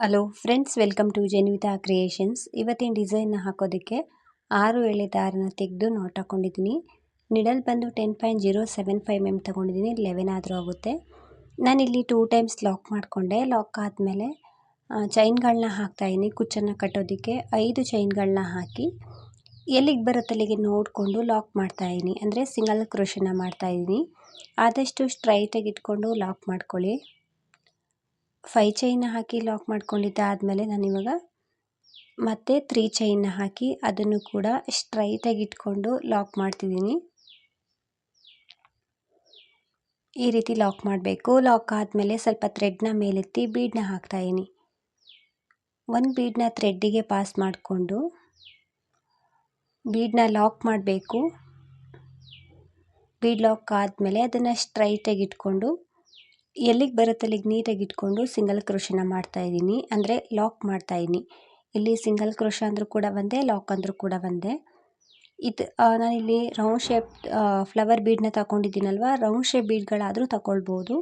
Hello friends welcome to Jenvitha creations ಇವತ್ತಿನ ಡಿಸೈನ್ನ ಹಾಕೋದಕ್ಕೆ ಆರು ಎಳೆ ದಾರನ ತೆಗೆದು ನೋಟ್ ಹಾಕ್ಕೊಂಡಿದ್ದೀನಿ ನಿಡಲ್ ಬಂದು ten point zero seven five M ತೊಗೊಂಡಿದ್ದೀನಿ. ಲೆವೆನ್ ಆದರೂ ಆಗುತ್ತೆ. ನಾನಿಲ್ಲಿ ಟೂ ಟೈಮ್ಸ್ ಲಾಕ್ ಮಾಡಿಕೊಂಡೆ. ಲಾಕ್ ಆದಮೇಲೆ ಚೈನ್ಗಳನ್ನ ಹಾಕ್ತಾಯಿದ್ದೀನಿ ಕುಚ್ಚನ್ನು ಕಟ್ಟೋದಕ್ಕೆ ಐದು ಚೈನ್ಗಳನ್ನ ಹಾಕಿ, ಎಲ್ಲಿಗೆ ಬರುತ್ತೆ ಅಲ್ಲಿಗೆ ನೋಡಿಕೊಂಡು ಲಾಕ್ ಮಾಡ್ತಾಯಿದ್ದೀನಿ ಅಂದರೆ ಸಿಂಗಲ್ ಕ್ರೋಷನ್ನ ಮಾಡ್ತಾಯಿದ್ದೀನಿ ಆದಷ್ಟು ಸ್ಟ್ರೈಟಾಗಿ ಇಟ್ಕೊಂಡು ಲಾಕ್ ಮಾಡ್ಕೊಳ್ಳಿ. ಫೈ ಚೈನ್ನ ಹಾಕಿ ಲಾಕ್ ಮಾಡ್ಕೊಂಡಿದ್ದಾದಮೇಲೆ ನಾನಿವಾಗ ಮತ್ತೆ ತ್ರೀ ಚೈನ್ನ ಹಾಕಿ ಅದನ್ನು ಕೂಡ ಸ್ಟ್ರೈಟಾಗಿ ಇಟ್ಕೊಂಡು ಲಾಕ್ ಮಾಡ್ತಿದ್ದೀನಿ. ಈ ರೀತಿ ಲಾಕ್ ಮಾಡಬೇಕು. ಲಾಕ್ ಆದಮೇಲೆ ಸ್ವಲ್ಪ ಥ್ರೆಡ್ನ ಮೇಲೆತ್ತಿ ಬೀಡನ್ನ ಹಾಕ್ತಾಯಿದ್ದೀನಿ ಒಂದು ಬೀಡನ್ನ ಥ್ರೆಡ್ಡಿಗೆ ಪಾಸ್ ಮಾಡಿಕೊಂಡು ಬೀಡನ್ನ ಲಾಕ್ ಮಾಡಬೇಕು. ಬೀಡ್ ಲಾಕ್ ಆದಮೇಲೆ ಅದನ್ನು ಸ್ಟ್ರೈಟಾಗಿ ಇಟ್ಕೊಂಡು ಎಲ್ಲಿಗೆ ಬರುತ್ತೆ ಅಲ್ಲಿಗೆ ನೀಟಾಗಿ ಇಟ್ಕೊಂಡು ಸಿಂಗಲ್ ಕ್ರೋಶನ ಮಾಡ್ತಾಯಿದ್ದೀನಿ ಅಂದರೆ ಲಾಕ್ ಮಾಡ್ತಾ ಇದ್ದೀನಿ. ಇಲ್ಲಿ ಸಿಂಗಲ್ ಕ್ರೋಶ ಅಂದರೂ ಕೂಡ ಒಂದೇ, ಲಾಕ್ ಅಂದರೂ ಕೂಡ ಒಂದೇ. ಇದು ನಾನಿಲ್ಲಿ ರೌಂಡ್ ಶೇಪ್ ಫ್ಲವರ್ ಬೀಡನ್ನ ತಗೊಂಡಿದ್ದೀನಲ್ವ ರೌಂಡ್ ಶೇಪ್ ಬೀಡ್ಗಳಾದರೂ ತಗೊಳ್ಬೋದು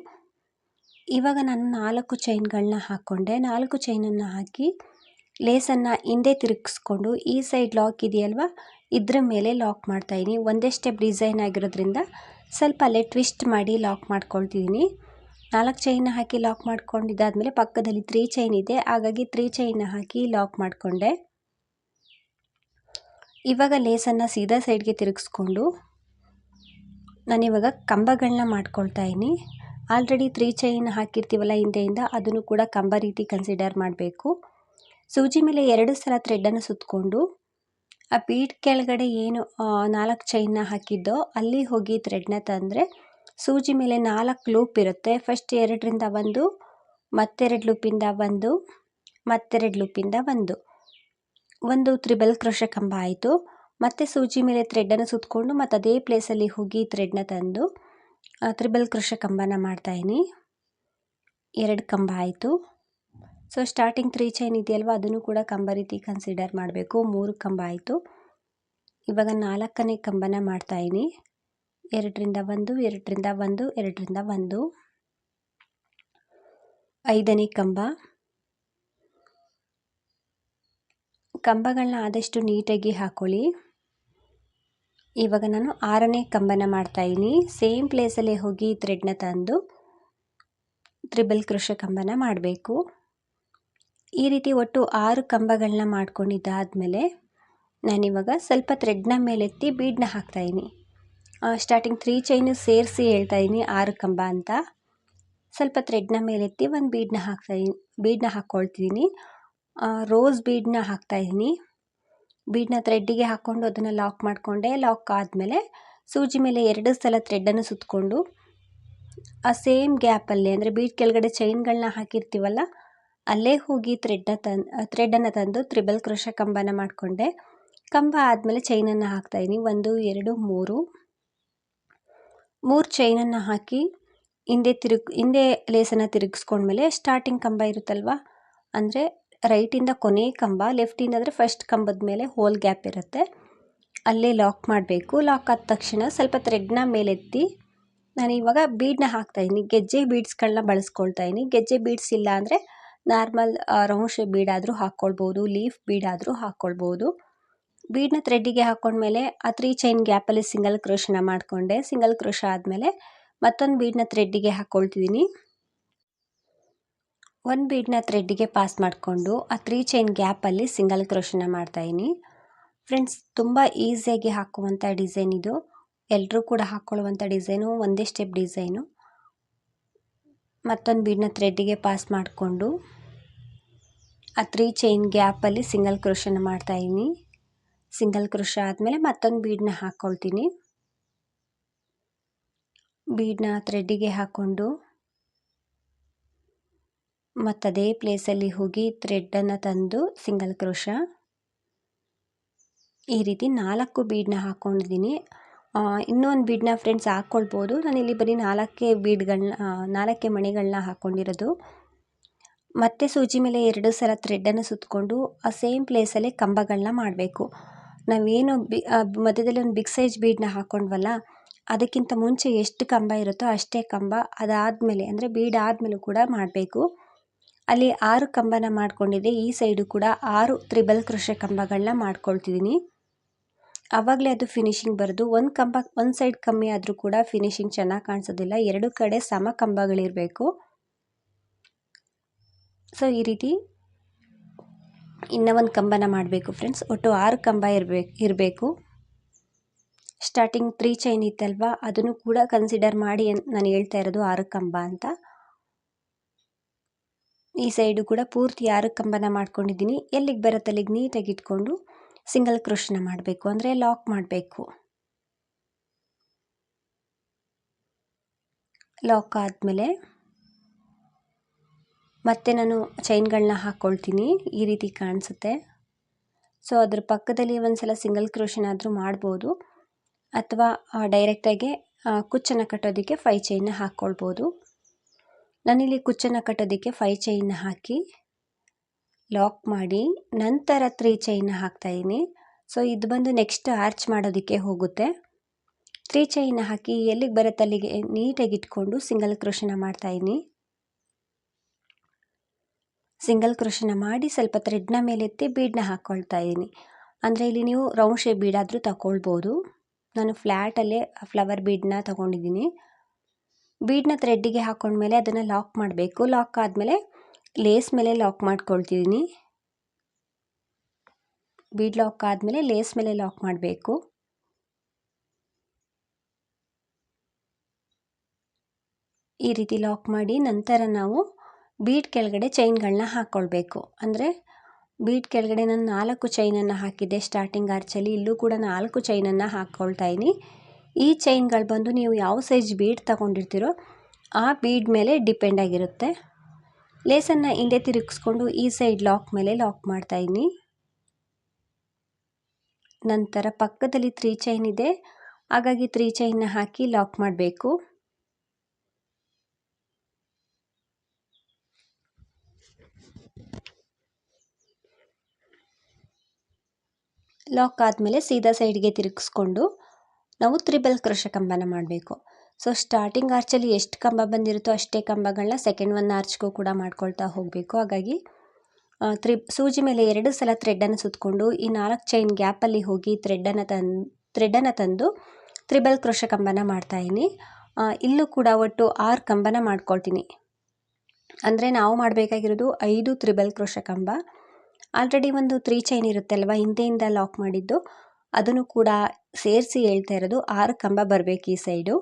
ಇವಾಗ ನಾನು ನಾಲ್ಕು ಚೈನ್ಗಳನ್ನ ಹಾಕ್ಕೊಂಡೆ. ನಾಲ್ಕು ಚೈನನ್ನು ಹಾಕಿ ಲೇಸನ್ನು ಹಿಂದೆ ತಿರುಗಿಸ್ಕೊಂಡು ಈ ಸೈಡ್ ಲಾಕ್ ಇದೆಯಲ್ವ? ಇದ್ರ ಮೇಲೆ ಲಾಕ್ ಮಾಡ್ತಾಯಿದ್ದೀನಿ ಒಂದೇ ಸ್ಟೆಪ್ ಡಿಸೈನ್ ಆಗಿರೋದ್ರಿಂದ ಸ್ವಲ್ಪ ಅಲ್ಲೇ ಟ್ವಿಸ್ಟ್ ಮಾಡಿ ಲಾಕ್ ಮಾಡ್ಕೊಳ್ತಿದ್ದೀನಿ. ನಾಲ್ಕು ಚೈನ್ನ ಹಾಕಿ ಲಾಕ್ ಮಾಡ್ಕೊಂಡಿದ್ದಾದಮೇಲೆ ಪಕ್ಕದಲ್ಲಿ ತ್ರೀ ಚೈನ್ ಇದೆ. ಹಾಗಾಗಿ ತ್ರೀ ಚೈನ್ನ ಹಾಕಿ ಲಾಕ್ ಮಾಡಿಕೊಂಡೆ. ಇವಾಗ ಲೇಸನ್ನು ಸೀದಾ ಸೈಡ್ಗೆ ತಿರುಗಿಸ್ಕೊಂಡು ನಾನಿವಾಗ ಕಂಬಗಳನ್ನ ಮಾಡ್ಕೊಳ್ತಾ ಇದ್ದೀನಿ. ಆಲ್ರೆಡಿ ತ್ರೀ ಚೈನ್ ಹಾಕಿರ್ತೀವಲ್ಲ ಹಿಂದೆಯಿಂದ, ಅದನ್ನು ಕೂಡ ಕಂಬ ರೀತಿ ಕನ್ಸಿಡರ್ ಮಾಡಬೇಕು. ಸೂಜಿ ಮೇಲೆ ಎರಡು ಸಲ ಥ್ರೆಡ್ಡನ್ನು ಸುತ್ತಕೊಂಡು ಆ ಬೀಟ್ ಕೆಳಗಡೆ ಏನು ನಾಲ್ಕು ಚೈನ್ನ ಹಾಕಿದ್ದೋ, ಅಲ್ಲಿ ಹೋಗಿ ಥ್ರೆಡ್ನ ತಂದರೆ ಸೂಜಿ ಮೇಲೆ ನಾಲ್ಕು ಲೂಪ್ ಇರುತ್ತೆ. ಫಸ್ಟ್ ಎರಡರಿಂದ ಒಂದು, ಮತ್ತೆರಡು ಲೂಪಿಂದ ಒಂದು, ಮತ್ತೆರಡು ಲೂಪಿಂದ ಒಂದು. ಒಂದು ತ್ರಿಬಲ್ ಕ್ರೋಶ ಕಂಬ ಆಯಿತು. ಮತ್ತೆ ಸೂಜಿ ಮೇಲೆ ಥ್ರೆಡ್ಡನ್ನು ಸುತ್ತಕೊಂಡು ಮತ್ತು ಅದೇ ಪ್ಲೇಸಲ್ಲಿ ಹೋಗಿ ಥ್ರೆಡ್ನ ತಂದು ತ್ರಿಬಲ್ ಕ್ರೋಶ ಕಂಬನ ಮಾಡ್ತಾಯಿನಿ ಎರಡು ಕಂಬ ಆಯಿತು. ಸೊ ಸ್ಟಾರ್ಟಿಂಗ್ ತ್ರೀ ಚೈನ್ ಇದೆಯಲ್ವ? ಅದನ್ನು ಕೂಡ ಕಂಬ ರೀತಿ ಕನ್ಸಿಡರ್ ಮಾಡಬೇಕು. ಮೂರು ಕಂಬ ಆಯಿತು. ಇವಾಗ ನಾಲ್ಕನೇ ಕಂಬನ ಮಾಡ್ತಾಯಿನಿ ಎರಡರಿಂದ ಒಂದು ಎರಡರಿಂದ ಒಂದು ಎರಡರಿಂದ ಒಂದು. ಐದನೇ ಕಂಬ. ಕಂಬಗಳನ್ನ ಆದಷ್ಟು ನೀಟಾಗಿ ಹಾಕೊಳ್ಳಿ. ಇವಾಗ ನಾನು ಆರನೇ ಕಂಬನ ಮಾಡ್ತಾಯಿದ್ದೀನಿ ಸೇಮ್ ಪ್ಲೇಸಲ್ಲೇ ಹೋಗಿ ಥ್ರೆಡ್ನ ತಂದು ತ್ರಿಬಲ್ ಕೃಷ ಕಂಬನ ಮಾಡಬೇಕು. ಈ ರೀತಿ ಒಟ್ಟು ಆರು ಕಂಬಗಳನ್ನ ಮಾಡ್ಕೊಂಡಿದ್ದಾದಮೇಲೆ ನಾನಿವಾಗ ಸ್ವಲ್ಪ ಥ್ರೆಡ್ನ ಮೇಲೆತ್ತಿ ಬೀಡನ್ನ ಹಾಕ್ತಾಯಿದ್ದೀನಿ ಸ್ಟಾರ್ಟಿಂಗ್ ತ್ರೀ ಚೈನು ಸೇರಿಸಿ ಹೇಳ್ತಾಯಿದ್ದೀನಿ ಆರು ಕಂಬ ಅಂತ. ಸ್ವಲ್ಪ ಥ್ರೆಡ್ನ ಮೇಲೆತ್ತಿ ಒಂದು ಬೀಡನ್ನ ಹಾಕ್ತಾಯಿದ್ದೀನಿ ಬೀಡ್ನ ಹಾಕ್ಕೊಳ್ತಿದ್ದೀನಿ ರೋಸ್ ಬೀಡ್ನ ಹಾಕ್ತಾ ಇದ್ದೀನಿ ಬೀಡ್ನ ಥ್ರೆಡ್ಡಿಗೆ ಹಾಕ್ಕೊಂಡು ಅದನ್ನು ಲಾಕ್ ಮಾಡಿಕೊಂಡೆ ಲಾಕ್ ಆದಮೇಲೆ ಸೂಜಿ ಮೇಲೆ ಎರಡು ಸಲ ಥ್ರೆಡ್ಡನ್ನು ಸುತ್ತಕೊಂಡು ಆ ಸೇಮ್ ಗ್ಯಾಪಲ್ಲಿ ಅಂದರೆ ಬೀಡ್ ಕೆಳಗಡೆ ಚೈನ್ಗಳನ್ನ ಹಾಕಿರ್ತೀವಲ್ಲ, ಅಲ್ಲೇ ಹೋಗಿ ಥ್ರೆಡ್ನ ತನ್ ಥ್ರೆಡನ್ನು ತಂದು ತ್ರಿಬಲ್ ಕೃಷ ಕಂಬನ ಮಾಡಿಕೊಂಡೆ. ಕಂಬ ಆದಮೇಲೆ ಚೈನನ್ನು ಹಾಕ್ತಾಯಿದ್ದೀನಿ ಒಂದು, ಎರಡು, ಮೂರು. ಮೂರು ಚೈನನ್ನು ಹಾಕಿ ಹಿಂದೆ ತಿರುಗಿ, ಹಿಂದೆ ಲೇಸನ್ನು ತಿರುಗಿಸ್ಕೊಂಡ್ಮೇಲೆ ಸ್ಟಾರ್ಟಿಂಗ್ ಕಂಬ ಇರುತ್ತಲ್ವ? ಅಂದರೆ ರೈಟಿಂದ ಕೊನೆ ಕಂಬ ಲೆಫ್ಟಿಂದ ಅಂದರೆ ಫಸ್ಟ್ ಕಂಬದ ಮೇಲೆ ಹೋಲ್ ಗ್ಯಾಪ್ ಇರುತ್ತೆ. ಅಲ್ಲೇ ಲಾಕ್ ಮಾಡಬೇಕು. ಲಾಕ್ ಆದ ತಕ್ಷಣ ಸ್ವಲ್ಪ ಥ್ರೆಡ್ನ ಮೇಲೆತ್ತಿ ನಾನು ಇವಾಗ ಬೀಡನ್ನ ಹಾಕ್ತಾಯಿದ್ದೀನಿ ಗೆಜ್ಜೆ ಬೀಡ್ಸ್ಗಳನ್ನ ಬಳಸ್ಕೊಳ್ತಾ ಇದ್ದೀನಿ ಗೆಜ್ಜೆ ಬೀಡ್ಸ್ ಇಲ್ಲ ಅಂದರೆ ನಾರ್ಮಲ್ ರೌಂಡ್ ಶೇಪ್ ಬೀಡಾದರೂ ಹಾಕ್ಕೊಳ್ಬೋದು ಲೀಫ್ ಬೀಡಾದರೂ ಹಾಕ್ಕೊಳ್ಬೋದು. ಬೀಡನ್ನ ಥ್ರೆಡ್ಡಿಗೆ ಹಾಕ್ಕೊಂಡ್ಮೇಲೆ ಆ ತ್ರೀ ಚೈನ್ ಗ್ಯಾಪಲ್ಲಿ ಸಿಂಗಲ್ ಕ್ರೋಶನ ಮಾಡಿಕೊಂಡೆ. ಸಿಂಗಲ್ ಕ್ರೋಶ ಆದಮೇಲೆ ಮತ್ತೊಂದು ಬೀಡ್ನ ಥ್ರೆಡ್ಡಿಗೆ ಹಾಕ್ಕೊಳ್ತಿದ್ದೀನಿ ಒಂದು ಬೀಡ್ನ ಥ್ರೆಡ್ಡಿಗೆ ಪಾಸ್ ಮಾಡಿಕೊಂಡು ಆ ತ್ರೀ ಚೈನ್ ಗ್ಯಾಪಲ್ಲಿ ಸಿಂಗಲ್ ಕ್ರೋಶನ ಮಾಡ್ತಾಯಿದ್ದೀನಿ ಫ್ರೆಂಡ್ಸ್ ತುಂಬ ಈಸಿಯಾಗಿ ಹಾಕುವಂಥ ಡಿಸೈನ್ ಇದು. ಎಲ್ಲರೂ ಕೂಡ ಹಾಕ್ಕೊಳ್ಳುವಂಥ ಡಿಸೈನು ಒಂದೇ ಸ್ಟೆಪ್ ಡಿಸೈನು ಮತ್ತೊಂದು ಬೀಡ್ನ ಥ್ರೆಡ್ಡಿಗೆ ಪಾಸ್ ಮಾಡಿಕೊಂಡು ಆ ತ್ರೀ ಚೈನ್ ಗ್ಯಾಪಲ್ಲಿ ಸಿಂಗಲ್ ಕ್ರೋಶನ ಮಾಡ್ತಾಯಿದ್ದೀನಿ ಸಿಂಗಲ್ ಕ್ರೋಶ ಆದಮೇಲೆ ಮತ್ತೊಂದು ಬೀಡನ್ನ ಹಾಕ್ಕೊಳ್ತೀನಿ ಬೀಡನ್ನ ಥ್ರೆಡ್ಡಿಗೆ ಹಾಕ್ಕೊಂಡು ಮತ್ತದೇ ಪ್ಲೇಸಲ್ಲಿ ಹೋಗಿ ಥ್ರೆಡ್ಡನ್ನು ತಂದು ಸಿಂಗಲ್ ಕ್ರೋಶ. ಈ ರೀತಿ ನಾಲ್ಕು ಬೀಡನ್ನ ಹಾಕ್ಕೊಂಡಿದ್ದೀನಿ ಇನ್ನೊಂದು ಬೀಡನ್ನ ಫ್ರೆಂಡ್ಸ್ ಹಾಕ್ಕೊಳ್ಬೋದು ನಾನಿಲ್ಲಿ ಬರೀ ನಾಲ್ಕೇ ಬೀಡ್ಗಳನ್ನ ನಾಲ್ಕೇ ಮಣಿಗಳನ್ನ ಹಾಕ್ಕೊಂಡಿರೋದು ಮತ್ತೆ ಸೂಜಿ ಮೇಲೆ ಎರಡು ಸಲ ಥ್ರೆಡ್ಡನ್ನು ಸುತ್ತಕೊಂಡು ಆ ಸೇಮ್ ಪ್ಲೇಸಲ್ಲೇ ಕಂಬಗಳನ್ನ ಮಾಡಬೇಕು. ನಾವೇನು ಬಿ ಮಧ್ಯದಲ್ಲಿ ಒಂದು ಬಿಗ್ ಸೈಜ್ ಬೀಡನ್ನ ಹಾಕ್ಕೊಂಡ್ವಲ್ಲ ಅದಕ್ಕಿಂತ ಮುಂಚೆ ಎಷ್ಟು ಕಂಬ ಇರುತ್ತೋ ಅಷ್ಟೇ ಕಂಬ ಅದಾದಮೇಲೆ, ಅಂದರೆ ಬೀಡ್ ಆದಮೇಲೂ ಕೂಡ ಮಾಡಬೇಕು. ಅಲ್ಲಿ ಆರು ಕಂಬನ ಮಾಡಿಕೊಂಡಿದ್ದೆ ಈ ಸೈಡು ಕೂಡ ಆರು ತ್ರಿಬಲ್ ಕೃಷಿ ಕಂಬಗಳನ್ನ ಮಾಡ್ಕೊಳ್ತಿದ್ದೀನಿ ಆವಾಗಲೇ ಅದು ಫಿನಿಶಿಂಗ್ ಬರೋದು, ಒಂದು ಕಂಬ, ಒಂದು ಸೈಡ್ ಕಮ್ಮಿ ಆದರೂ ಕೂಡ ಫಿನಿಶಿಂಗ್ ಚೆನ್ನಾಗಿ ಕಾಣಿಸೋದಿಲ್ಲ, ಎರಡು ಕಡೆ ಸಮ ಕಂಬಗಳಿರಬೇಕು. ಸೊ ಈ ರೀತಿ ಇನ್ನೂ ಒಂದು ಕಂಬನ ಮಾಡಬೇಕು ಫ್ರೆಂಡ್ಸ್ ಒಟ್ಟು ಆರು ಕಂಬ ಇರಬೇಕು ಇರಬೇಕು. ಸ್ಟಾರ್ಟಿಂಗ್ ತ್ರೀ ಚೈನ್ ಇತ್ತಲ್ವ? ಅದನ್ನು ಕೂಡ ಕನ್ಸಿಡರ್ ಮಾಡಿ ನಾನು ಹೇಳ್ತಾ ಇರೋದು ಆರು ಕಂಬ ಅಂತ. ಈ ಸೈಡು ಕೂಡ ಪೂರ್ತಿ ಆರು ಕಂಬನ ಮಾಡ್ಕೊಂಡಿದ್ದೀನಿ. ಎಲ್ಲಿಗೆ ಬರುತ್ತೆ ಅಲ್ಲಿಗೆ ನೀಟಾಗಿ ಇಟ್ಕೊಂಡು ಸಿಂಗಲ್ ಕ್ರೋಶನ ಮಾಡಬೇಕು. ಅಂದರೆ ಲಾಕ್ ಮಾಡಬೇಕು. ಲಾಕ್ ಆದಮೇಲೆ ಮತ್ತೆ ನಾನು ಚೈನ್ಗಳನ್ನ ಹಾಕ್ಕೊಳ್ತೀನಿ ಈ ರೀತಿ ಕಾಣಿಸುತ್ತೆ. ಸೊ, ಅದ್ರ ಪಕ್ಕದಲ್ಲಿ ಒಂದು ಸಲ ಸಿಂಗಲ್ ಕ್ರೋಷನಾದರೂ ಮಾಡ್ಬೋದು. ಅಥವಾ ಡೈರೆಕ್ಟಾಗಿ ಕುಚ್ಚನ್ನು ಕಟ್ಟೋದಕ್ಕೆ ಫೈ ಚೈನ್ನ ಹಾಕ್ಕೊಳ್ಬೋದು ನಾನಿಲ್ಲಿ ಕುಚ್ಚನ್ನು ಕಟ್ಟೋದಕ್ಕೆ ಫೈ ಚೈನ್ನ ಹಾಕಿ ಲಾಕ್ ಮಾಡಿ, ನಂತರ ತ್ರೀ ಚೈನ್ನ ಹಾಕ್ತಾಯಿದ್ದೀನಿ ಸೊ, ಇದು ಬಂದು ನೆಕ್ಸ್ಟ್ ಆರ್ಚ್ ಮಾಡೋದಕ್ಕೆ ಹೋಗುತ್ತೆ. ತ್ರೀ ಚೈನ್ನ ಹಾಕಿ ಎಲ್ಲಿಗೆ ಬರುತ್ತೆ ಅಲ್ಲಿಗೆ ನೀಟಾಗಿ ಇಟ್ಕೊಂಡು ಸಿಂಗಲ್ ಕ್ರೋಷನ ಮಾಡ್ತಾಯಿದ್ದೀನಿ ಸಿಂಗಲ್ ಕ್ರೋಶನ ಮಾಡಿ ಸ್ವಲ್ಪ ಥ್ರೆಡ್ನ ಮೇಲೆತ್ತಿ ಬೀಡನ್ನ ಹಾಕ್ಕೊಳ್ತಾ ಇದ್ದೀನಿ. ಅಂದರೆ ಇಲ್ಲಿ ನೀವು ರೌಂಡ್ ಶೇಪ್ ಬೀಡಾದರೂ ತಗೊಳ್ಬೋದು ನಾನು ಫ್ಲ್ಯಾಟಲ್ಲೇ ಫ್ಲವರ್ ಬೀಡನ್ನ ತೊಗೊಂಡಿದ್ದೀನಿ. ಬೀಡನ್ನ ಥ್ರೆಡ್ಡಿಗೆ ಹಾಕ್ಕೊಂಡ್ಮೇಲೆ ಅದನ್ನು ಲಾಕ್ ಮಾಡಬೇಕು. ಲಾಕ್ ಆದಮೇಲೆ ಲೇಸ್ ಮೇಲೆ ಲಾಕ್ ಮಾಡ್ಕೊಳ್ತಿದ್ದೀನಿ. ಬೀಡ್ ಲಾಕ್ ಆದಮೇಲೆ ಲೇಸ್ ಮೇಲೆ ಲಾಕ್ ಮಾಡಬೇಕು. ಈ ರೀತಿ ಲಾಕ್ ಮಾಡಿ ನಂತರ ನಾವು ಬೀಡ್ ಕೆಳಗಡೆ ಚೈನ್ಗಳನ್ನ ಹಾಕ್ಕೊಳ್ಬೇಕು ಅಂದರೆ ಬೀಡ್ ಕೆಳಗಡೆ ನಾನು ನಾಲ್ಕು ಚೈನನ್ನು ಹಾಕಿದ್ದೆ ಸ್ಟಾರ್ಟಿಂಗ್ ಆರ್ಚಲ್ಲಿ. ಇಲ್ಲೂ ಕೂಡ ನಾಲ್ಕು ಚೈನನ್ನು ಹಾಕ್ಕೊಳ್ತಾ ಇದ್ದೀನಿ ಈ ಚೈನ್ಗಳು ಬಂದು ನೀವು ಯಾವ ಸೈಜ್ ಬೀಡ್ ತಗೊಂಡಿರ್ತೀರೋ ಆ ಬೀಡ್ ಮೇಲೆ ಡಿಪೆಂಡ್ ಆಗಿರುತ್ತೆ. ಲೇಸನ್ನು ಹಿಂದೆ ತಿರುಗಿಸ್ಕೊಂಡು ಈ ಸೈಡ್ ಲಾಕ್ ಮೇಲೆ ಲಾಕ್ ಮಾಡ್ತಾಯಿದ್ದೀನಿ ನಂತರ ಪಕ್ಕದಲ್ಲಿ ತ್ರೀ ಚೈನ್ ಇದೆ. ಹಾಗಾಗಿ ತ್ರೀ ಚೈನ್ನ ಹಾಕಿ ಲಾಕ್ ಮಾಡಬೇಕು. ಲಾಕ್ ಆದಮೇಲೆ ಸೀದಾ ಸೈಡ್ಗೆ ತಿರುಗಿಸ್ಕೊಂಡು ನಾವು ತ್ರಿಬಲ್ ಕ್ರೋಶ ಕಂಬನ ಮಾಡಬೇಕು. ಸೊ ಸ್ಟಾರ್ಟಿಂಗ್ ಆರ್ಚಲ್ಲಿ ಎಷ್ಟು ಕಂಬ ಬಂದಿರುತ್ತೋ ಅಷ್ಟೇ ಕಂಬಗಳನ್ನ ಸೆಕೆಂಡ್ ಒನ್ ಆರ್ಚ್ಗೂ ಕೂಡ ಮಾಡ್ಕೊಳ್ತಾ ಹೋಗಬೇಕು. ಹಾಗಾಗಿ ತ್ರಿ, ಸೂಜಿ ಮೇಲೆ ಎರಡು ಸಲ ಥ್ರೆಡ್ಡನ್ನು ಸುತ್ತಕೊಂಡು ಈ ನಾಲ್ಕು ಚೈನ್ ಗ್ಯಾಪಲ್ಲಿ ಹೋಗಿ ಥ್ರೆಡ್ಡನ್ನು ತಂದು ಥ್ರೆಡ್ಡನ್ನು ತಂದು ತ್ರಿಬಲ್ ಕ್ರೋಶ ಕಂಬನ ಮಾಡ್ತಾಯಿನಿ ಇಲ್ಲೂ ಕೂಡ ಒಟ್ಟು ಆರು ಕಂಬನ ಮಾಡ್ಕೊಳ್ತೀನಿ. ಅಂದರೆ ನಾವು ಮಾಡಬೇಕಾಗಿರೋದು ಐದು ತ್ರಿಬಲ್ ಕ್ರೋಶ ಕಂಬ. ಆಲ್ರೆಡಿ ಒಂದು ತ್ರೀ ಚೈನ್ ಇರುತ್ತೆ ಅಲ್ವಾ ಹಿಂದೆಯಿಂದ ಲಾಕ್ ಮಾಡಿದ್ದು. ಅದನ್ನು ಕೂಡ ಸೇರಿಸಿ ಹೇಳ್ತಾ ಇರೋದು. ಆರು ಕಂಬ ಬರಬೇಕು ಈ ಸೈಡು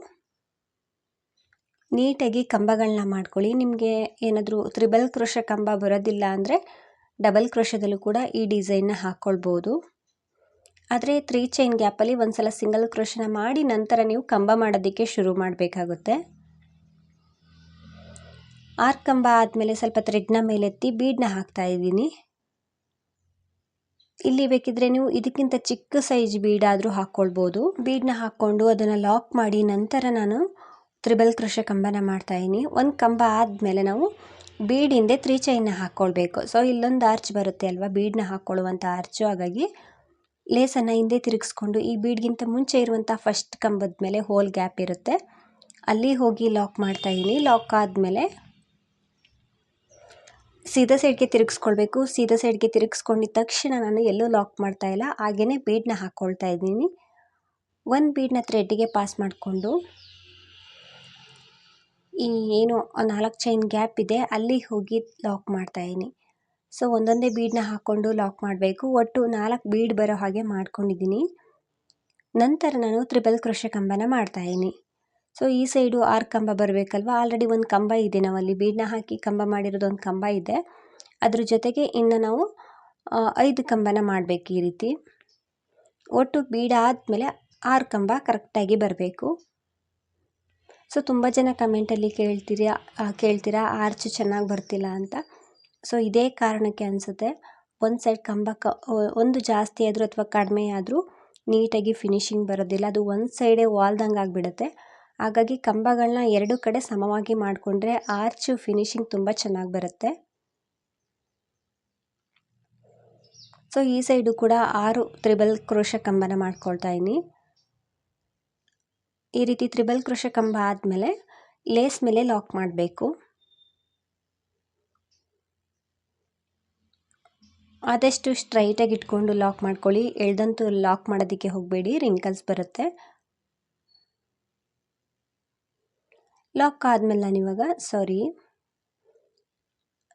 ನೀಟಾಗಿ ಕಂಬಗಳನ್ನ ಮಾಡ್ಕೊಳ್ಳಿ. ನಿಮಗೆ ಏನಾದರೂ ತ್ರಿಬಲ್ ಕ್ರೋಶ ಕಂಬ ಬರೋದಿಲ್ಲ ಅಂದರೆ ಡಬಲ್ ಕ್ರೋಶದಲ್ಲೂ ಕೂಡ ಈ ಡಿಸೈನ್ನ ಹಾಕ್ಕೊಳ್ಬೋದು ಆದರೆ ತ್ರೀ ಚೈನ್ ಗ್ಯಾಪಲ್ಲಿ ಒಂದು ಸಲ ಸಿಂಗಲ್ ಕ್ರೋಶನ ಮಾಡಿ ನಂತರ ನೀವು ಕಂಬ ಮಾಡೋದಕ್ಕೆ ಶುರು ಮಾಡಬೇಕಾಗುತ್ತೆ. ಆರು ಕಂಬ ಆದಮೇಲೆ ಸ್ವಲ್ಪ ಥ್ರೆಡ್ನ ಮೇಲೆತ್ತಿ ಬೀಡನ್ನ ಹಾಕ್ತಾ ಇದ್ದೀನಿ. ಇಲ್ಲಿ ಬೇಕಿದ್ರೆ ನೀವು ಇದಕ್ಕಿಂತ ಚಿಕ್ಕ ಸೈಜ್ ಬೀಡಾದರೂ ಹಾಕ್ಕೊಳ್ಬೋದು ಬೀಡನ್ನ ಹಾಕ್ಕೊಂಡು ಅದನ್ನು ಲಾಕ್ ಮಾಡಿ ನಂತರ ನಾನು ತ್ರಿಬಲ್ ಕೃಷಿ ಕಂಬನ ಮಾಡ್ತಾಯಿದ್ದೀನಿ ಒಂದು ಕಂಬ ಆದಮೇಲೆ ನಾವು ಬೀಡ್ ಹಿಂದೆ ತ್ರೀ ಚೈನ್ನ ಹಾಕ್ಕೊಳ್ಬೇಕು ಸೊ ಇಲ್ಲೊಂದು ಆರ್ಚ್ ಬರುತ್ತೆ ಅಲ್ವಾ? ಬೀಡನ್ನ ಹಾಕ್ಕೊಳ್ಳುವಂಥ ಆರ್ಚು ಹಾಗಾಗಿ ಲೇಸನ್ನು ಹಿಂದೆ ತಿರುಗಿಸ್ಕೊಂಡು ಈ ಬೀಡ್ಗಿಂತ ಮುಂಚೆ ಇರುವಂಥ ಫಸ್ಟ್ ಕಂಬದ ಮೇಲೆ ಹೋಲ್ ಗ್ಯಾಪ್ ಇರುತ್ತೆ. ಅಲ್ಲಿ ಹೋಗಿ ಲಾಕ್ ಮಾಡ್ತಾಯಿದ್ದೀನಿ ಲಾಕ್ ಆದಮೇಲೆ ಸೀದಾ ಸೈಡ್ಗೆ ತಿರುಗಿಸ್ಕೊಳ್ಬೇಕು. ಸೀದಾ ಸೈಡ್ಗೆ ತಿರುಗಿಸ್ಕೊಂಡಿದ್ದ ತಕ್ಷಣ ನಾನು ಎಲ್ಲೂ ಲಾಕ್ ಮಾಡ್ತಾ ಇಲ್ಲ. ಹಾಗೆಯೇ ಬೀಡನ್ನ ಹಾಕ್ಕೊಳ್ತಾ ಇದ್ದೀನಿ. ಒಂದು ಬೀಡನ್ನ ಥ್ರೆಡ್ಡಿಗೆ ಪಾಸ್ ಮಾಡಿಕೊಂಡು ಈ ಏನು ನಾಲ್ಕು ಚೈನ್ ಗ್ಯಾಪ್ ಇದೆ, ಅಲ್ಲಿ ಹೋಗಿ ಲಾಕ್ ಮಾಡ್ತಾಯಿದ್ದೀನಿ ಸೊ ಒಂದೊಂದೇ ಬೀಡನ್ನ ಹಾಕ್ಕೊಂಡು ಲಾಕ್ ಮಾಡಬೇಕು. ಒಟ್ಟು ನಾಲ್ಕು ಬೀಡ್ ಬರೋ ಹಾಗೆ ಮಾಡ್ಕೊಂಡಿದ್ದೀನಿ. ನಂತರ ನಾನು ತ್ರಿಬಲ್ ಕೃಷಿ ಕಂಬನ ಮಾಡ್ತಾಯಿದ್ದೀನಿ ಸೊ ಈ ಸೈಡು ಆರು ಕಂಬ ಬರಬೇಕಲ್ವ? ಆಲ್ರೆಡಿ ಒಂದು ಕಂಬ ಇದೆ ನಾವು ಅಲ್ಲಿ ಬೀಡನ್ನ ಹಾಕಿ ಕಂಬ ಮಾಡಿರೋದು ಒಂದು ಕಂಬ ಇದೆ. ಅದ್ರ ಜೊತೆಗೆ ಇನ್ನು ನಾವು ಐದು ಕಂಬನ ಮಾಡಬೇಕು ಈ ರೀತಿ. ಒಟ್ಟು ಬೀಡ ಆದಮೇಲೆ ಆರು ಕಂಬ ಕರೆಕ್ಟಾಗಿ ಬರಬೇಕು. ಸೊ ತುಂಬ ಜನ ಕಮೆಂಟಲ್ಲಿ ಕೇಳ್ತೀರಿ ಕೇಳ್ತೀರಾ, ಆರ್ಚು ಚೆನ್ನಾಗಿ ಬರ್ತಿಲ್ಲ ಅಂತ. ಸೊ ಇದೇ ಕಾರಣಕ್ಕೆ ಅನಿಸುತ್ತೆ. ಒಂದು ಸೈಡ್ ಕಂಬ ಕ ಒಂದು ಜಾಸ್ತಿ ಆದರೂ ಅಥವಾ ಕಡಿಮೆ ಆದರೂ ನೀಟಾಗಿ ಫಿನಿಶಿಂಗ್ ಬರೋದಿಲ್ಲ. ಅದು ಒಂದು ಸೈಡೇ ವಾಲ್ದಂಗೆ ಆಗಿಬಿಡುತ್ತೆ. ಹಾಗಾಗಿ ಕಂಬಗಳನ್ನ ಎರಡು ಕಡೆ ಸಮವಾಗಿ ಮಾಡಿಕೊಂಡ್ರೆ ಆರ್ಚ್ ಫಿನಿಶಿಂಗ್ ತುಂಬ ಚೆನ್ನಾಗಿ ಬರುತ್ತೆ. ಸೊ ಈ ಸೈಡು ಕೂಡ ಆರು ತ್ರಿಬಲ್ ಕ್ರೋಶ ಕಂಬನ ಮಾಡ್ಕೊಳ್ತಾ ಇದ್ದೀನಿ. ಈ ರೀತಿ ತ್ರಿಬಲ್ ಕ್ರೋಶ ಕಂಬ ಆದಮೇಲೆ ಲೇಸ್ ಮೇಲೆ ಲಾಕ್ ಮಾಡಬೇಕು. ಆದಷ್ಟು ಸ್ಟ್ರೈಟಾಗಿ ಇಟ್ಕೊಂಡು ಲಾಕ್ ಮಾಡ್ಕೊಳ್ಳಿ. ಎಳ್ದಂತೂ ಲಾಕ್ ಮಾಡೋದಕ್ಕೆ ಹೋಗಬೇಡಿ. ರಿಂಕಲ್ಸ್ ಬರುತ್ತೆ. ಲಾಕ್ ಆದಮೇಲೆ ನಾನು ಇವಾಗ ಸಾರಿ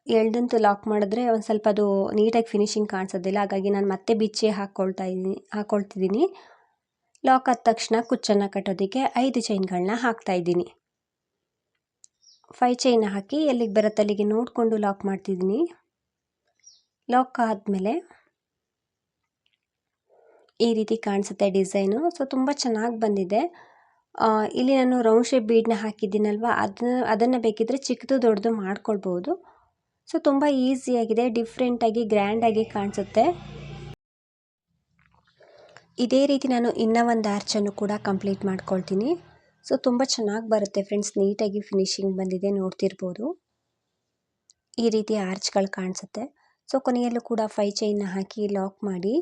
ಎಳ್ದಂತ ಲಾಕ್ ಮಾಡಿದ್ರೆ ಒಂದು ಸ್ವಲ್ಪ ಅದು ನೀಟಾಗಿ ಫಿನಿಶಿಂಗ್ ಕಾಣಿಸೋದಿಲ್ಲ. ಹಾಗಾಗಿ ನಾನು ಮತ್ತೆ ಬಿಚ್ಚಿ ಹಾಕ್ಕೊಳ್ತಾ ಇದ್ದೀನಿ ಹಾಕ್ಕೊಳ್ತಿದ್ದೀನಿ ಲಾಕ್ ಆದ ತಕ್ಷಣ ಕುಚ್ಚನ್ನು ಕಟ್ಟೋದಕ್ಕೆ ಐದು ಚೈನ್ಗಳನ್ನ ಹಾಕ್ತಾ ಇದ್ದೀನಿ. ಫೈ ಚೈನ್ ಹಾಕಿ ಎಲ್ಲಿಗೆ ಬರುತ್ತೆ ಅಲ್ಲಿಗೆ ನೋಡಿಕೊಂಡು ಲಾಕ್ ಮಾಡ್ತಿದ್ದೀನಿ. ಲಾಕ್ ಆದಮೇಲೆ ಈ ರೀತಿ ಕಾಣಿಸುತ್ತೆ ಡಿಸೈನು ಸೊ ತುಂಬ ಚೆನ್ನಾಗಿ ಬಂದಿದೆ. ಇಲ್ಲಿ ನಾನು ರೌಂಡ್ ಶೇಪ್ ಬೀಡನ್ನ ಹಾಕಿದ್ದೀನಲ್ವ? ಅದನ್ನ, ಅದನ್ನು ಬೇಕಿದ್ದರೆ ಚಿಕ್ಕದು ದೊಡ್ಡದು ಮಾಡ್ಕೊಳ್ಬೋದು. ಸೊ ತುಂಬ ಈಸಿಯಾಗಿದೆ ಡಿಫ್ರೆಂಟಾಗಿ ಗ್ರ್ಯಾಂಡಾಗಿ ಕಾಣಿಸುತ್ತೆ. ಇದೇ ರೀತಿ ನಾನು ಇನ್ನೂ ಒಂದು ಆರ್ಚನ್ನು ಕೂಡ ಕಂಪ್ಲೀಟ್ ಮಾಡ್ಕೊಳ್ತೀನಿ. ಸೊ ತುಂಬ ಚೆನ್ನಾಗಿ ಬರುತ್ತೆ ಫ್ರೆಂಡ್ಸ್ ನೀಟಾಗಿ ಫಿನಿಶಿಂಗ್ ಬಂದಿದೆ, ನೋಡ್ತಿರ್ಬೋದು. ಈ ರೀತಿ ಆರ್ಚ್ಗಳು ಕಾಣಿಸುತ್ತೆ. ಸೊ ಕೊನೆಯಲ್ಲೂ ಕೂಡ ಫೈ ಚೈನ್ನ ಹಾಕಿ ಲಾಕ್ ಮಾಡಿ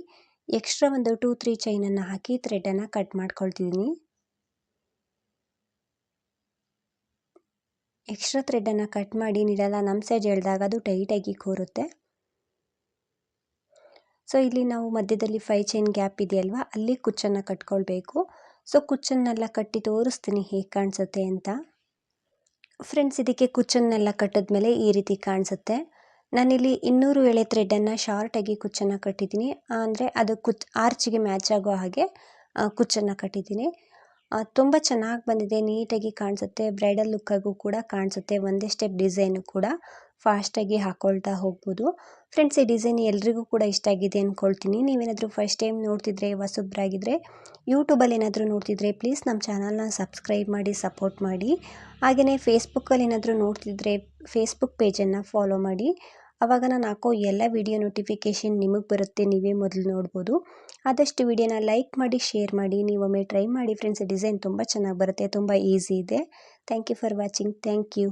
ಎಕ್ಸ್ಟ್ರಾ ಒಂದು ಟೂ ತ್ರೀ ಚೈನನ್ನು ಹಾಕಿ ಥ್ರೆಡನ್ನು ಕಟ್ ಮಾಡ್ಕೊಳ್ತಿದ್ದೀನಿ. ಎಕ್ಸ್ಟ್ರಾ ಥ್ರೆಡ್ಡನ್ನು ಕಟ್ ಮಾಡಿ ನೀಡಲ್ಲ ನಮ್ಮ ಸೈಡ್ ಎಳೆದಾಗ ಅದು ಟೈಟಾಗಿ ಕೂರುತ್ತೆ. ಸೊ ಇಲ್ಲಿ ನಾವು ಮಧ್ಯದಲ್ಲಿ ಫೈ ಚೈನ್ ಗ್ಯಾಪ್ ಇದೆಯಲ್ವ, ಅಲ್ಲಿ ಕುಚ್ಚನ್ನು ಕಟ್ಕೊಳ್ಬೇಕು. ಸೊ ಕುಚ್ಚನ್ನೆಲ್ಲ ಕಟ್ಟಿ ತೋರಿಸ್ತೀನಿ ಹೇಗೆ ಕಾಣಿಸುತ್ತೆ ಅಂತ. ಫ್ರೆಂಡ್ಸ್ ಇದಕ್ಕೆ ಕುಚ್ಚನ್ನೆಲ್ಲ ಕಟ್ಟಿದ್ಮೇಲೆ ಈ ರೀತಿ ಕಾಣಿಸುತ್ತೆ. ನಾನಿಲ್ಲಿ ಇನ್ನೂರು ಎಳೆ ಥ್ರೆಡನ್ನು ಶಾರ್ಟಾಗಿ ಕುಚ್ಚನ್ನು ಕಟ್ಟಿದ್ದೀನಿ. ಅಂದರೆ ಅದು ಕುಚ್ ಆರ್ಚಿಗೆ ಮ್ಯಾಚ್ ಆಗೋ ಹಾಗೆ ಕುಚ್ಚನ್ನು ಕಟ್ಟಿದ್ದೀನಿ. ತುಂಬ ಚೆನ್ನಾಗಿ ಬಂದಿದೆ, ನೀಟಾಗಿ ಕಾಣಿಸುತ್ತೆ, ಬ್ರೈಡಲ್ ಲುಕ್ಕಾಗೂ ಕೂಡ ಕಾಣಿಸುತ್ತೆ, ಒಂದೇ ಸ್ಟೆಪ್ ಡಿಸೈನು ಕೂಡ ಫಾಸ್ಟಾಗಿ ಹಾಕ್ಕೊಳ್ತಾ ಹೋಗ್ಬೋದು. ಫ್ರೆಂಡ್ಸ್, ಈ ಡಿಸೈನ್ ಎಲ್ರಿಗೂ ಕೂಡ ಇಷ್ಟ ಆಗಿದೆ ಅಂದ್ಕೊಳ್ತೀನಿ ನೀವೇನಾದರೂ ಫಸ್ಟ್ ಟೈಮ್ ನೋಡ್ತಿದ್ರೆ ಹೊಸಬ್ರಾಗಿದ್ದರೆ ಯೂಟ್ಯೂಬಲ್ಲಿ ಏನಾದರೂ ನೋಡ್ತಿದ್ರೆ, ಪ್ಲೀಸ್ ನಮ್ಮ ಚಾನಲ್ನ ಸಬ್ಸ್ಕ್ರೈಬ್ ಮಾಡಿ, ಸಪೋರ್ಟ್ ಮಾಡಿ. ಹಾಗೆಯೇ ಫೇಸ್ಬುಕ್ಕಲ್ಲಿ ಏನಾದರೂ ನೋಡ್ತಿದ್ರೆ ಫೇಸ್ಬುಕ್ ಪೇಜನ್ನು ಫಾಲೋ ಮಾಡಿ. ಆವಾಗ ನಾನು ಹಾಕೋ ಎಲ್ಲ ವಿಡಿಯೋ ನೋಟಿಫಿಕೇಷನ್ ನಿಮಗೆ ಬರುತ್ತೆ, ನೀವೇ ಮೊದಲು ನೋಡ್ಬೋದು. ಆದಷ್ಟು ವಿಡಿಯೋನ ಲೈಕ್ ಮಾಡಿ ಶೇರ್ ಮಾಡಿ ನೀವೊಮ್ಮೆ ಟ್ರೈ ಮಾಡಿ ಫ್ರೆಂಡ್ಸ್ ಡಿಸೈನ್ ತುಂಬ ಚೆನ್ನಾಗಿ ಬರುತ್ತೆ, ತುಂಬ ಈಸಿ ಇದೆ. Thank you for watching thank you